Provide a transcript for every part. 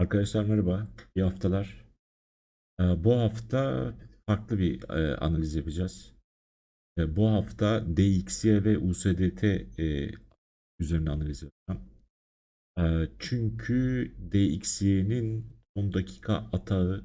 Arkadaşlar merhaba, iyi haftalar. Ee, bu hafta farklı bir e, analiz yapacağız. E, bu hafta DXY ve USDT e, üzerine analiz yapacağım. E, çünkü DXY'nin son dakika atağı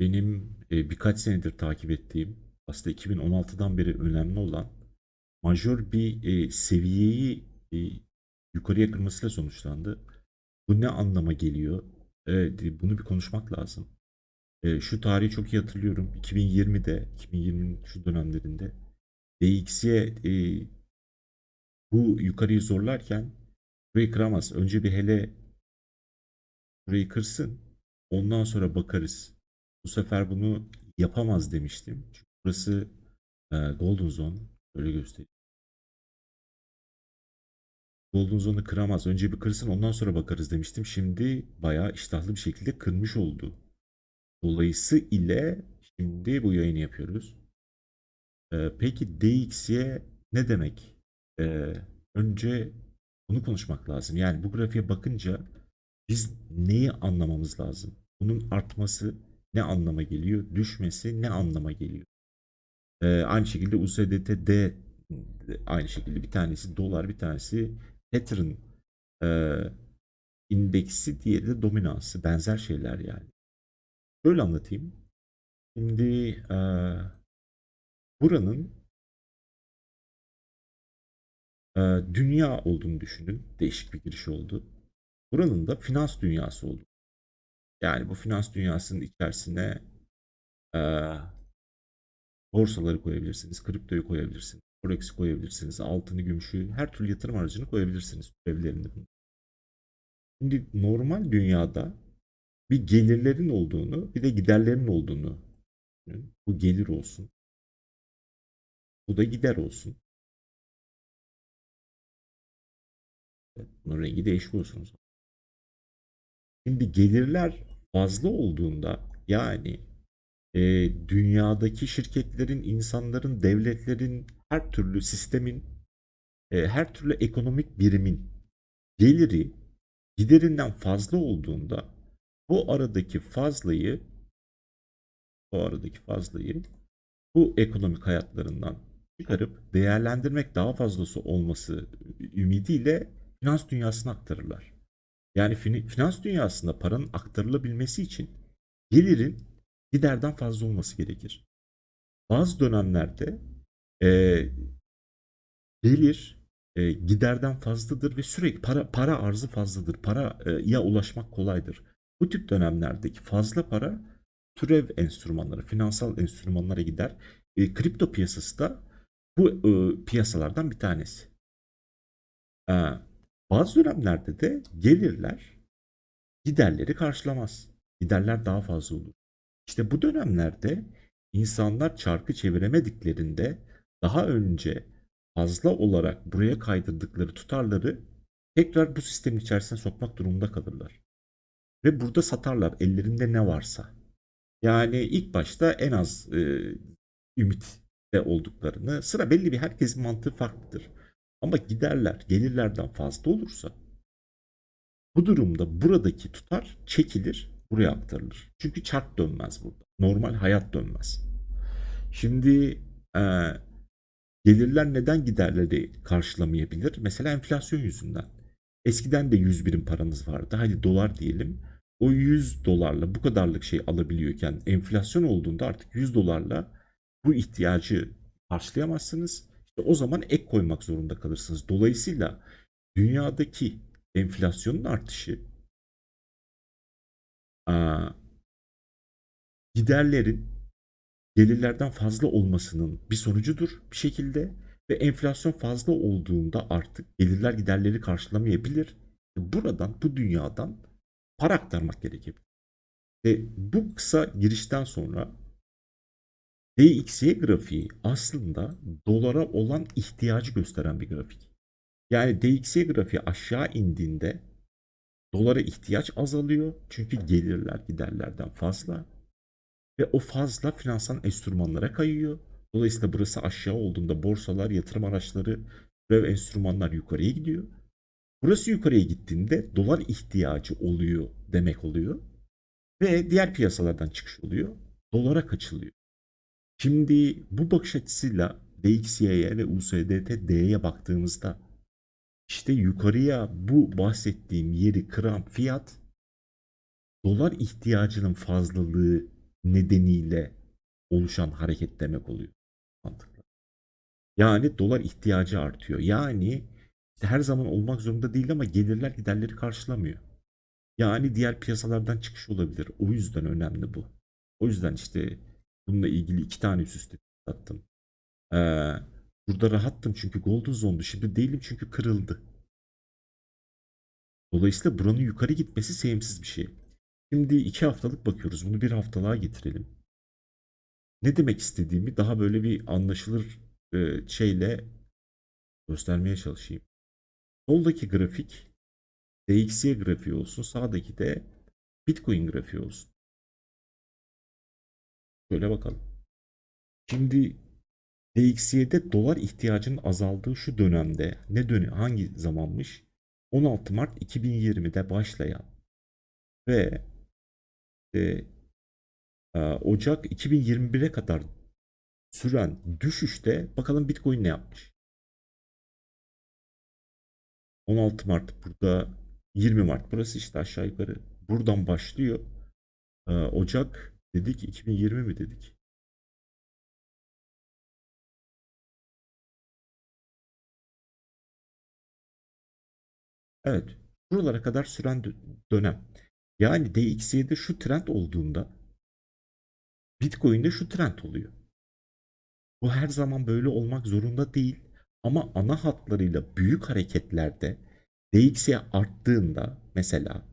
benim e, birkaç senedir takip ettiğim, aslında 2016'dan beri önemli olan majör bir seviyeyi yukarıya kırmasıyla sonuçlandı. Bu ne anlama geliyor? Evet, bunu bir konuşmak lazım. E, şu tarihi çok iyi hatırlıyorum. 2020'de, 2020'nin şu dönemlerinde DXY e, bu yukarıyı zorlarken burayı kıramaz. Önce bir hele burayı kırsın. Ondan sonra bakarız. Bu sefer bunu yapamaz demiştim. Çünkü burası e, Golden Zone. Böyle göstereyim. Golden Zone'u kıramaz. Önce bir kırsın ondan sonra bakarız demiştim. Şimdi bayağı iştahlı bir şekilde kırmış oldu. Dolayısıyla ile şimdi bu yayını yapıyoruz. Ee, peki DXY ne demek? Ee, önce bunu konuşmak lazım. Yani bu grafiğe bakınca biz neyi anlamamız lazım? Bunun artması ne anlama geliyor? Düşmesi ne anlama geliyor? Ee, aynı şekilde USDT aynı şekilde bir tanesi dolar bir tanesi Tether'ın e, indeksi, diğeri de dominansı. Benzer şeyler yani. Böyle anlatayım. Şimdi e, buranın e, dünya olduğunu düşünün. Değişik bir giriş oldu. Buranın da finans dünyası oldu. Yani bu finans dünyasının içerisine e, borsaları koyabilirsiniz, kriptoyu koyabilirsiniz. Forex'i koyabilirsiniz. Altını, gümüşü, her türlü yatırım aracını koyabilirsiniz. Türevlerini. Şimdi normal dünyada bir gelirlerin olduğunu, bir de giderlerin olduğunu. Bu gelir olsun. Bu da gider olsun. Bunun rengi değişik olsun. Şimdi gelirler fazla olduğunda yani e, dünyadaki şirketlerin, insanların, devletlerin, her türlü sistemin, e, her türlü ekonomik birimin geliri giderinden fazla olduğunda bu aradaki fazlayı bu aradaki fazlayı bu ekonomik hayatlarından çıkarıp değerlendirmek daha fazlası olması ümidiyle finans dünyasına aktarırlar. Yani finans dünyasında paranın aktarılabilmesi için gelirin giderden fazla olması gerekir. Bazı dönemlerde e, gelir e, giderden fazladır ve sürekli para para arzı fazladır. Paraya ulaşmak kolaydır. Bu tip dönemlerdeki fazla para türev enstrümanları, finansal enstrümanlara gider. E, kripto piyasası da bu e, piyasalardan bir tanesi. E, bazı dönemlerde de gelirler giderleri karşılamaz. Giderler daha fazla olur. İşte bu dönemlerde insanlar çarkı çeviremediklerinde daha önce fazla olarak buraya kaydırdıkları tutarları tekrar bu sistemin içerisine sokmak durumunda kalırlar. Ve burada satarlar ellerinde ne varsa. Yani ilk başta en az e, ümitte olduklarını sıra belli bir herkesin mantığı farklıdır. Ama giderler gelirlerden fazla olursa bu durumda buradaki tutar çekilir buraya aktarılır. Çünkü çark dönmez burada. Normal hayat dönmez. Şimdi e, gelirler neden giderleri karşılamayabilir? Mesela enflasyon yüzünden. Eskiden de 100 birim paranız vardı. Hadi dolar diyelim. O 100 dolarla bu kadarlık şey alabiliyorken enflasyon olduğunda artık 100 dolarla bu ihtiyacı karşılayamazsınız. İşte o zaman ek koymak zorunda kalırsınız. Dolayısıyla dünyadaki enflasyonun artışı giderlerin gelirlerden fazla olmasının bir sonucudur bir şekilde ve enflasyon fazla olduğunda artık gelirler giderleri karşılamayabilir. Buradan, bu dünyadan para aktarmak gerekebilir. Ve bu kısa girişten sonra DXY grafiği aslında dolara olan ihtiyacı gösteren bir grafik. Yani DXY grafiği aşağı indiğinde Dolara ihtiyaç azalıyor çünkü gelirler giderlerden fazla ve o fazla finansal enstrümanlara kayıyor. Dolayısıyla burası aşağı olduğunda borsalar, yatırım araçları, ve enstrümanlar yukarıya gidiyor. Burası yukarıya gittiğinde dolar ihtiyacı oluyor demek oluyor. Ve diğer piyasalardan çıkış oluyor. Dolara kaçılıyor. Şimdi bu bakış açısıyla DXY'ye ve USDT-D'ye baktığımızda işte yukarıya bu bahsettiğim yeri kıran fiyat dolar ihtiyacının fazlalığı nedeniyle oluşan hareket demek oluyor. Mantıklı. Yani dolar ihtiyacı artıyor. Yani işte her zaman olmak zorunda değil ama gelirler giderleri karşılamıyor. Yani diğer piyasalardan çıkış olabilir. O yüzden önemli bu. O yüzden işte bununla ilgili iki tane üst üste attım. Ee, burada rahattım çünkü Golden Zone'du. Şimdi değilim çünkü kırıldı. Dolayısıyla buranın yukarı gitmesi sevimsiz bir şey. Şimdi iki haftalık bakıyoruz. Bunu bir haftalığa getirelim. Ne demek istediğimi daha böyle bir anlaşılır e, şeyle göstermeye çalışayım. Soldaki grafik DXY grafiği olsun. Sağdaki de Bitcoin grafiği olsun. Şöyle bakalım. Şimdi DXY'de dolar ihtiyacının azaldığı şu dönemde ne dönem hangi zamanmış? 16 Mart 2020'de başlayan ve e, e, Ocak 2021'e kadar süren düşüşte bakalım Bitcoin ne yapmış? 16 Mart burada 20 Mart burası işte aşağı yukarı buradan başlıyor. Ee, Ocak dedik 2020 mi dedik? Evet. Buralara kadar süren dö- dönem. Yani DXY'de şu trend olduğunda Bitcoin'de şu trend oluyor. Bu her zaman böyle olmak zorunda değil. Ama ana hatlarıyla büyük hareketlerde DXY arttığında mesela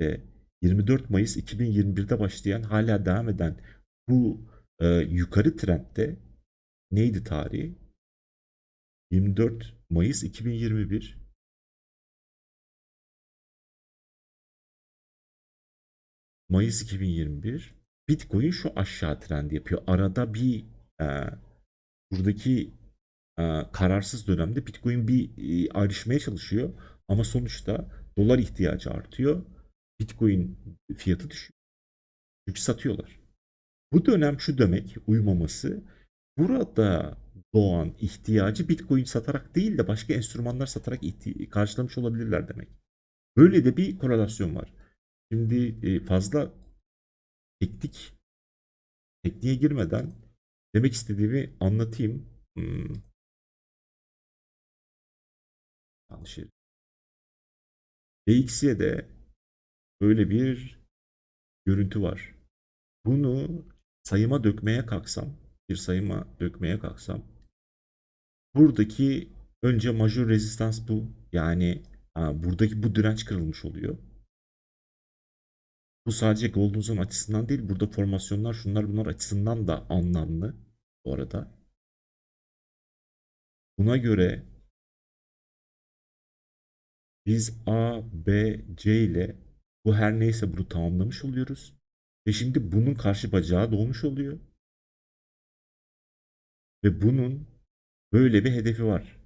e, 24 Mayıs 2021'de başlayan hala devam eden bu e, yukarı trendde neydi tarihi? 24 Mayıs 2021 Mayıs 2021 Bitcoin şu aşağı trend yapıyor. Arada bir e, buradaki e, kararsız dönemde Bitcoin bir e, ayrışmaya çalışıyor. Ama sonuçta dolar ihtiyacı artıyor. Bitcoin fiyatı düşüyor. Çünkü satıyorlar. Bu dönem şu demek uymaması burada doğan ihtiyacı Bitcoin satarak değil de başka enstrümanlar satarak karşılamış olabilirler demek. Böyle de bir korelasyon var. Şimdi e, fazla teknik tekniğe girmeden demek istediğimi anlatayım. Hmm. Yanlış yere. DXY'de böyle bir görüntü var. Bunu sayıma dökmeye kalksam, bir sayıma dökmeye kalksam buradaki önce major rezistans bu. Yani buradaki bu direnç kırılmış oluyor. Bu sadece Golden Zone açısından değil, burada formasyonlar şunlar bunlar açısından da anlamlı bu arada. Buna göre biz A, B, C ile bu her neyse bunu tamamlamış oluyoruz. Ve şimdi bunun karşı bacağı doğmuş oluyor. Ve bunun böyle bir hedefi var.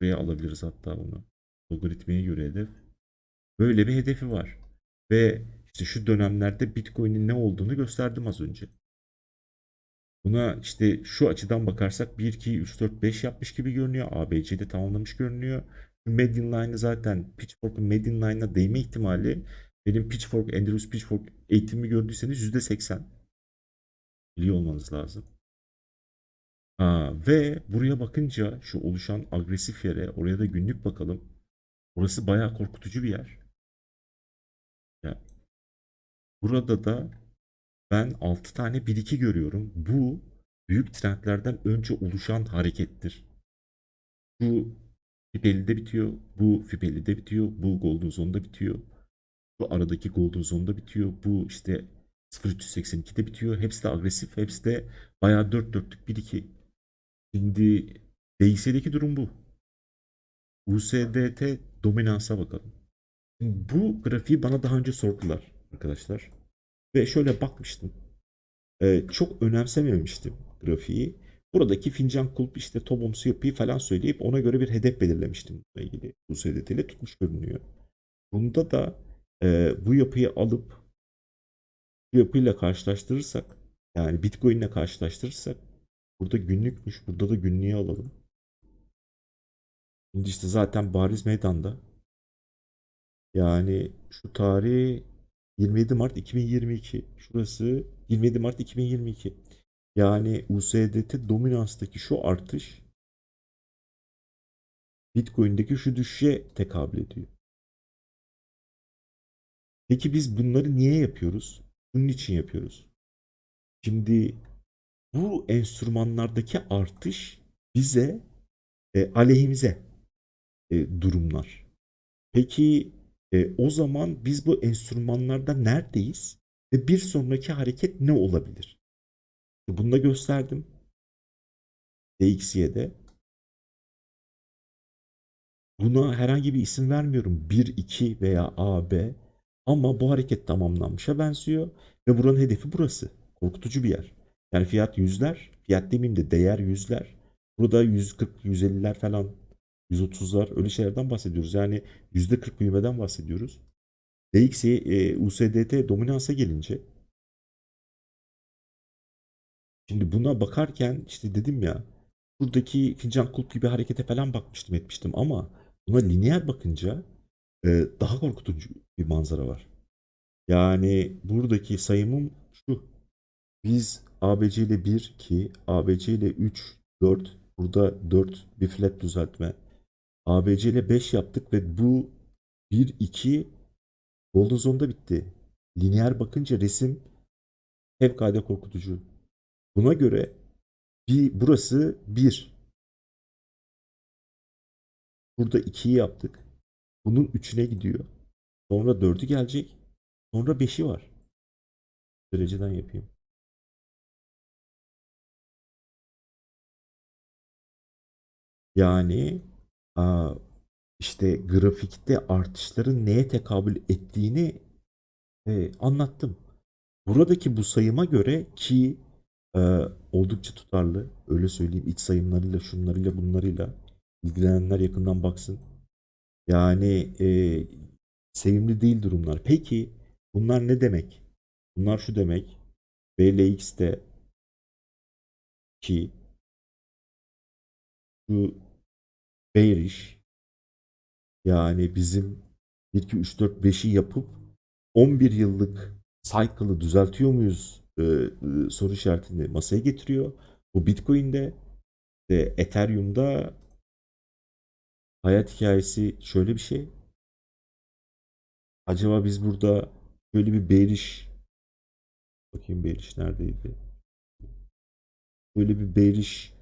Buraya alabiliriz hatta bunu. Logaritmaya göre hedef. Böyle bir hedefi var. Ve işte şu dönemlerde Bitcoin'in ne olduğunu gösterdim az önce. Buna işte şu açıdan bakarsak 1, 2, 3, 4, 5 yapmış gibi görünüyor. ABC'de tamamlamış görünüyor. Median Line'ı zaten Pitchfork'un Median Line'a değme ihtimali benim Pitchfork, Andrews Pitchfork eğitimi gördüyseniz %80 biliyor olmanız lazım. Ha, ve buraya bakınca şu oluşan agresif yere oraya da günlük bakalım. Orası bayağı korkutucu bir yer. Burada da ben 6 tane 1-2 görüyorum. Bu büyük trendlerden önce oluşan harekettir. Bu FIP50'de bitiyor. Bu FIP50'de bitiyor. Bu Golden Zone'da bitiyor. Bu aradaki Golden Zone'da bitiyor. Bu işte 0382'de bitiyor. Hepsi de agresif. Hepsi de bayağı 4 dörtlük 1-2. Şimdi DXY'deki durum bu. USDT dominansa bakalım. Bu grafiği bana daha önce sordular arkadaşlar. Ve şöyle bakmıştım. Ee, çok önemsememiştim grafiği. Buradaki fincan kulp işte tobomsu yapıyı falan söyleyip ona göre bir hedef belirlemiştim bununla ilgili. USDT ile tutmuş görünüyor. Bunda da e, bu yapıyı alıp bu yapıyla karşılaştırırsak yani Bitcoin'le karşılaştırırsak burada günlükmüş. Burada da günlüğü alalım. Şimdi işte zaten bariz meydanda. Yani şu tarih 27 Mart 2022. Şurası 27 Mart 2022. Yani USDT dominanstaki şu artış Bitcoin'deki şu düşüşe tekabül ediyor. Peki biz bunları niye yapıyoruz? Bunun için yapıyoruz. Şimdi bu enstrümanlardaki artış bize e, aleyhimize e, durumlar. Peki e, o zaman biz bu enstrümanlarda neredeyiz? Ve bir sonraki hareket ne olabilir? Bunu da gösterdim. DXY'de. Buna herhangi bir isim vermiyorum. 1, 2 veya A, B. Ama bu hareket tamamlanmışa benziyor. Ve buranın hedefi burası. Korkutucu bir yer. Yani fiyat yüzler. Fiyat demeyeyim de değer yüzler. Burada 140, 150'ler falan 130'lar öyle şeylerden bahsediyoruz. Yani %40 büyümeden bahsediyoruz. DXY, e, USDT dominansa gelince şimdi buna bakarken işte dedim ya buradaki fincan kulp gibi harekete falan bakmıştım etmiştim ama buna lineer bakınca e, daha korkutucu bir manzara var. Yani buradaki sayımım şu. Biz ABC ile 1, 2, ABC ile 3, 4, burada 4 bir flat düzeltme. ABC ile 5 yaptık ve bu 1, 2 Golden Zone'da bitti. Lineer bakınca resim fevkalade korkutucu. Buna göre bir, burası 1. Burada 2'yi yaptık. Bunun 3'üne gidiyor. Sonra 4'ü gelecek. Sonra 5'i var. Dereceden yapayım. Yani işte grafikte artışların neye tekabül ettiğini e, anlattım. Buradaki bu sayıma göre ki e, oldukça tutarlı. Öyle söyleyeyim iç sayımlarıyla, şunlarıyla, bunlarıyla ilgilenenler yakından baksın. Yani e, sevimli değil durumlar. Peki bunlar ne demek? Bunlar şu demek. BLX'te ki şu bearish yani bizim 1, 2, 3, 4, 5'i yapıp 11 yıllık cycle'ı düzeltiyor muyuz e, e, soru işaretini masaya getiriyor. Bu Bitcoin'de de Ethereum'da hayat hikayesi şöyle bir şey. Acaba biz burada böyle bir bearish bakayım bearish neredeydi? Böyle bir bearish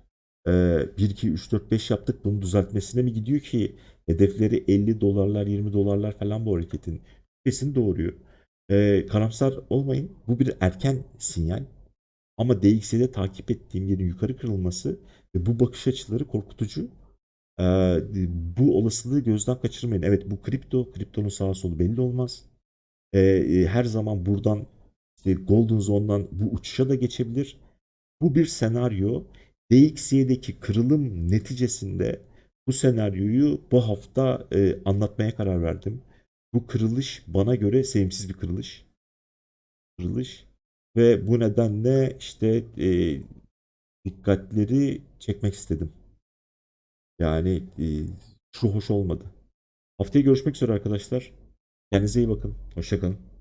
e, 1, 2, 3, 4, 5 yaptık. Bunun düzeltmesine mi gidiyor ki hedefleri 50 dolarlar 20 dolarlar falan bu hareketin kesin doğuruyor. E, karamsar olmayın. Bu bir erken sinyal. Ama DXY'de takip ettiğim yerin yukarı kırılması ve bu bakış açıları korkutucu. E, bu olasılığı gözden kaçırmayın. Evet bu kripto. Kriptonun sağa solu belli olmaz. E, e, her zaman buradan işte Golden Zone'dan bu uçuşa da geçebilir. Bu bir senaryo. DXY'deki kırılım neticesinde bu senaryoyu bu hafta e, anlatmaya karar verdim. Bu kırılış bana göre sevimsiz bir kırılış. Kırılış. Ve bu nedenle işte e, dikkatleri çekmek istedim. Yani e, şu hoş olmadı. Haftaya görüşmek üzere arkadaşlar. Kendinize iyi bakın. Hoşçakalın.